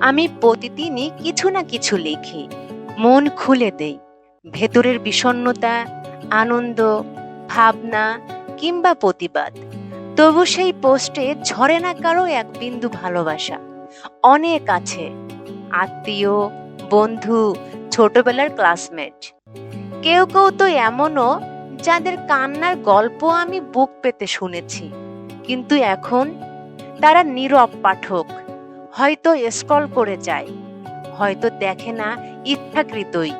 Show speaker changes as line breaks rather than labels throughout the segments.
আমি প্রতিদিনই কিছু না কিছু লিখি। মন খুলে দেই। ভেতরের বিষণ্ণতা, আনন্দ, ভাবনা কিংবা প্রতিবাদ। তবু সেই পোস্টে ঝরে না কারও এক বিন্দু ভালোবাসা। অনেক আছে। আত্মীয়, বন্ধু, ছোটবেলার ক্লাসমেট। কেউ কেউ তো এমনও যাদের কান্নার গল্প আমি বুক পেতে শুনেছি। কিন্তু এখন তারা নীরব পাঠক। হয়তো স্ক্রল করে যায়, হয়তো দেখে না ইচ্ছাকৃতই।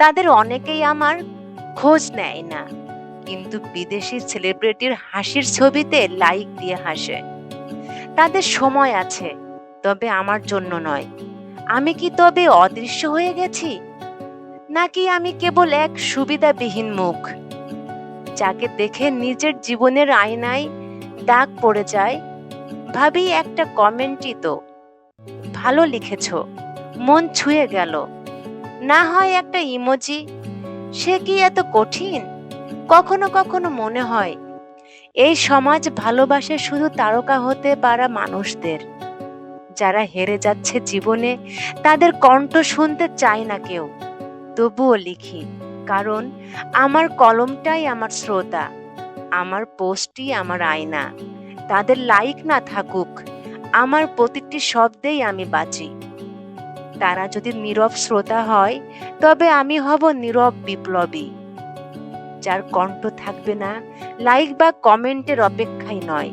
তাদের অনেকেই আমার খোঁজ নেয় না, কিন্তু বিদেশি সেলিব্রিটির হাসির ছবিতে লাইক দিয়ে হাসে। তাদের সময় আছে, তবে আমার জন্য নয়। আমি কি তবে অদৃশ্য হয়ে গেছি? নাকি আমি কেবল এক সুবিধাবিহীন মুখ, যাকে দেখে নিজের জীবনের আয়নায় দাগ পড়ে যায় ভাবি একটা কমেন্টই তো। ভালো লিখেছ। মন ছুঁয়ে গেল। না হয় একটা ইমোজি। সে কি এত কঠিন? কখনো কখনো মনে হয়, এই সমাজ ভালোবাসে শুধু তারকা হতে পারা মানুষদের। যারা হেরে যাচ্ছে জীবনে, তাদের কণ্ঠ শুনতে চায় না কেউ। তবুও লিখি, কারণ আমার কলমটাই আমার শ্রোতা। আমার পোস্টই আমার আয়না। তাদের লাইক না থাকুক, আমার প্রতিটি শব্দেই আমি বাঁচি তারা যদি নীরব শ্রোতা হয়, তবে আমি হব নীরব বিপ্লবী। যার কণ্ঠ থাকবে না, লাইক বা কমেন্টের অপেক্ষায় নয়।